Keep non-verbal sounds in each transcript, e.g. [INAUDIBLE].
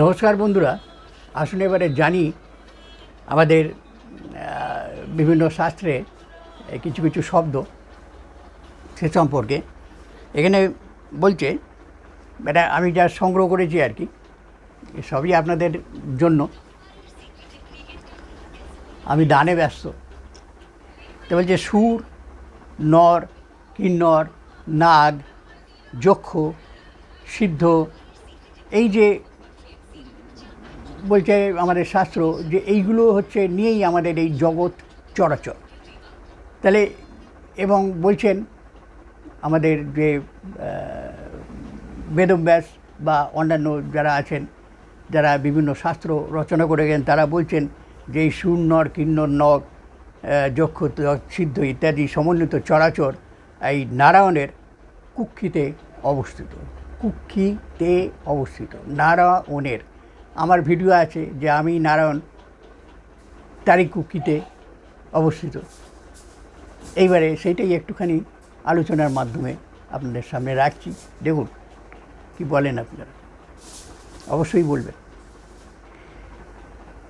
নমস্কার বন্ধুরা, আসুন এবারে জানি আমাদের বিভিন্ন শাস্ত্রে কিছু কিছু শব্দ সে সম্পর্কে। এখানে বলছে, এটা আমি যা সংগ্রহ করেছি আর কি, সবই আপনাদের জন্য। আমি দানে ব্যস্ত। তো বলছে, সুর, নর, কিন্নর, নাগ, যক্ষ, সিদ্ধ, এই যে বলছে আমাদের শাস্ত্র যে এইগুলো হচ্ছে নিয়েই আমাদের এই জগৎ চরাচর। তাহলে এবং বলছেন আমাদের যে বেদব্যাস বা অন্যান্য যারা আছেন যারা বিভিন্ন শাস্ত্র রচনা করে গেছেন তারা বলছেন যে এই সুনর কিন্নর আহ, যক্ষ সিদ্ধ ইত্যাদি সমন্বিত চরাচর এই নারায়ণের কুক্ষিতে অবস্থিত। কুক্ষিতে অবস্থিত। নারায়ণের আমার ভিডিও আছে যে আমি নারায়ণ তারই কুক্ষিতে অবস্থিত। এইবারে সেইটাই একটুখানি আলোচনার মাধ্যমে আপনাদের সামনে রাখছি। দেখুন, কি বলেন আপনারা? অবশ্যই বলবেন।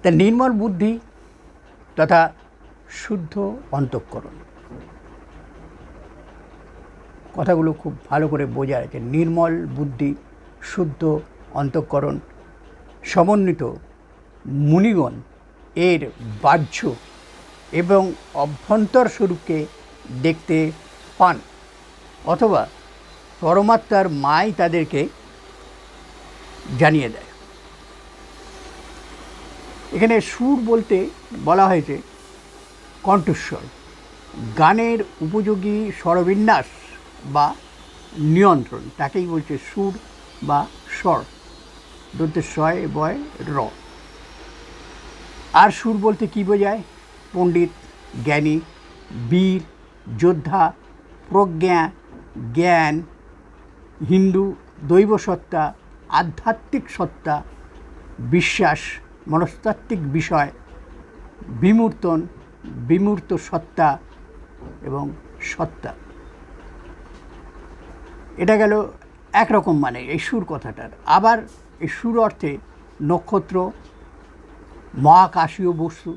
তা নির্মল বুদ্ধি তথা শুদ্ধ অন্তঃকরণ। কথাগুলো খুব ভালো করে বোঝা যাচ্ছে নির্মল বুদ্ধি, শুদ্ধ অন্তঃকরণ সমন্বিত মুনিগণ এর বাহ্য এবং অভ্যন্তর স্বরূপকে দেখতে পান, অথবা পরমাত্মার মাই তাদেরকে জানিয়ে দেয়। এখানে সুর বলতে বলা হয়েছে কণ্ঠস্বর। গানের উপযোগী স্বরবিন্যাস বা নিয়ন্ত্রণ, তাকেই বলছে সুর বা স্বর। দন্তে শয় বয় র। আর সুর বলতে কী বোঝায়? পণ্ডিত, জ্ঞানী, বীর, যোদ্ধা, প্রজ্ঞা, জ্ঞান, হিন্দু দৈব সত্তা আধ্যাত্মিক সত্তা, বিশ্বাস, মনস্তাত্ত্বিক বিষয়, বিমূর্তন, বিমূর্ত সত্তা এবং সত্তা। এটা গেল একরকম মানে এই সুর কথাটার। আবার এই সুর অর্থে নক্ষত্র, মহাকাশীয় বস্তু,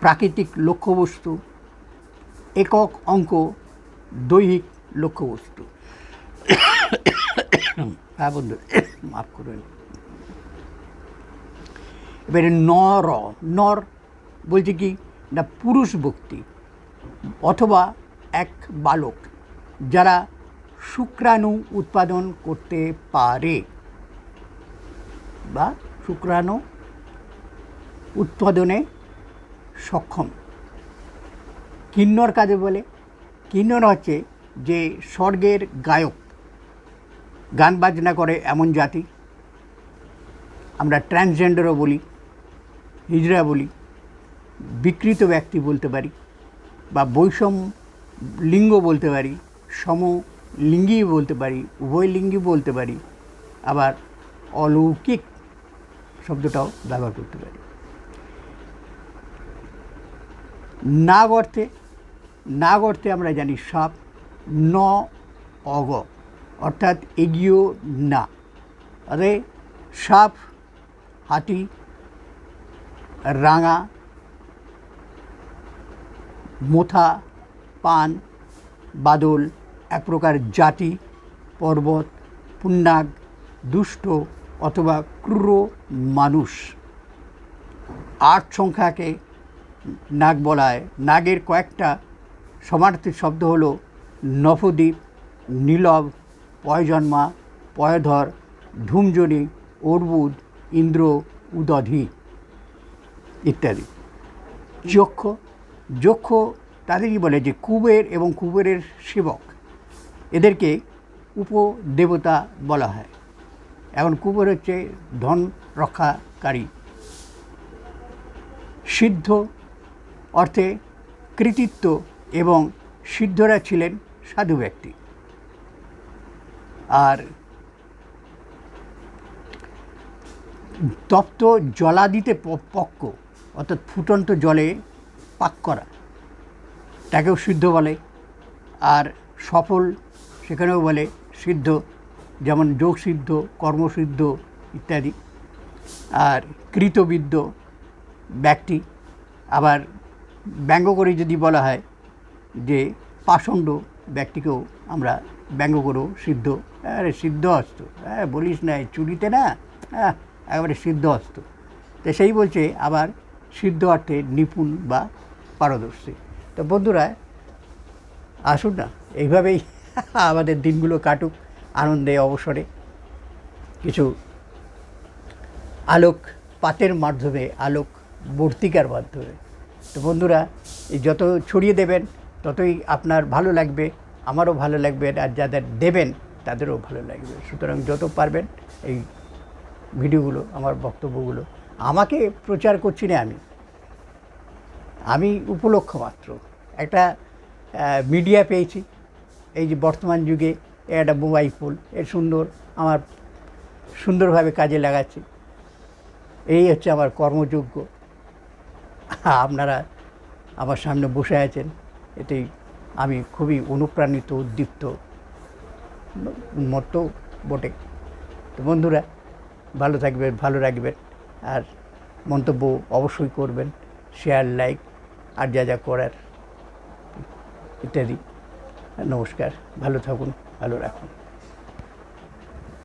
প্রাকৃতিক লক্ষ্যবস্তু, একক অঙ্ক, দৈহিক লক্ষ্যবস্তু। হ্যাঁ বন্ধু, মাফ করবেন। এবারে নর নর বলছে কি? না, পুরুষ ভক্তি অথবা এক বালক যারা শুক্রাণু উৎপাদন করতে পারে বা শুক্রাণু উৎপাদনে সক্ষম। কিন্নর কাজে বলে? কিন্নর হচ্ছে যে স্বর্গের গায়ক। গান বাজনা করে এমন জাতি। আমরা ট্রান্সজেন্ডারও বলি, হিজড়া বলি, বিকৃত ব্যক্তি বলতে পারি বা বৈষম লিঙ্গ বলতে পারি, সম লিঙ্গি বলতে পারি, উভয় লিঙ্গি বলতে পারি, আবার অলৌকিক শব্দটাও ব্যবহার করতে পারি। নাগ অর্থে নাগ অর্থে আমরা জানি সাপ, ন, অগ, অর্থাৎ এগিয়েও না। আরে সাপ, হাতি, রাঙা, মোথা, পান, বাদল এক প্রকার জাতি, পর্বত, পুণ্যাগ, দুষ্ট অথবা ক্রূর মানুষ। আট সংখ্যাকে নাগ বলায়। নাগের কয়েকটা সমার্থী শব্দ হলো নবদ্বীপ নীলব, পয়জন্মা, পয়ধর, ধূমজনি, অর্বুদ, ইন্দ্র, উদধি ইত্যাদি। যক্ষ। যক্ষ তাদেরই বলে যে কুবের এবং কুবেরের সেবক। এদেরকে উপদেবতা বলা হয়। এখন কুবের হচ্ছে ধন রক্ষাকারী। সিদ্ধ অর্থে কৃতিত্ব এবং সিদ্ধরা ছিলেন সাধু ব্যক্তি। আর তপ্ত জলাদিতে পক্ক, অর্থাৎ ফুটন্ত জলে পাক করা, তাকেও সিদ্ধ বলে। আর সফল সেখানেও বলে সিদ্ধ, যেমন যোগ সিদ্ধ কর্মসিদ্ধ ইত্যাদি। আর কৃতবিদ্য ব্যক্তি। আবার ব্যঙ্গ করে যদি বলা হয় যে পাষণ্ড ব্যক্তিকেও আমরা ব্যঙ্গ করেও সিদ্ধ। আরে সিদ্ধ হস্ত হ্যাঁ বলিস না চুরিতে না হ্যাঁ একেবারে সিদ্ধ হস্ত তো সেই বলছে আবার সিদ্ধ অর্থে নিপুণ বা পারদর্শী। তো বন্ধুরা, আসুন না, এইভাবেই [LAUGHS] আমাদের দিনগুলো কাটুক, আনন্দে, অবসরে। কিছু আলোক পাতের মাধ্যমে, আলোক বর্তিকার মাধ্যমে। তো বন্ধুরা যত ছড়িয়ে দেবেন, ততই আপনার ভালো লাগবে, আমারও ভালো লাগবে, আর যাদের দেবেন, তাদেরও ভালো লাগবে। সুতরাং যত পারবেন, এই ভিডিওগুলো, আমার বক্তব্যগুলো, আমাকে প্রচার করছি না আমি। আমি উপলক্ষ মাত্র। একটা মিডিয়া পেয়েছি। এই যে বর্তমান যুগে একটা মোবাইল ফোন, এর সুন্দর, আমার সুন্দরভাবে কাজে লাগাচ্ছি। এই হচ্ছে আমার কর্মযোগ্য। আপনারা আমার সামনে বসে আছেন এতেই আমি খুবই অনুপ্রাণিত, উদ্দীপ্ত উন্মত্ত বটে। তো বন্ধুরা, ভালো থাকবেন, ভালো রাখবেন, আর মন্তব্য অবশ্যই করবেন শেয়ার লাইক আর যা যা করার, ইত্যাদি। নমস্কার ভালো থাকুন ভালো রাখুন।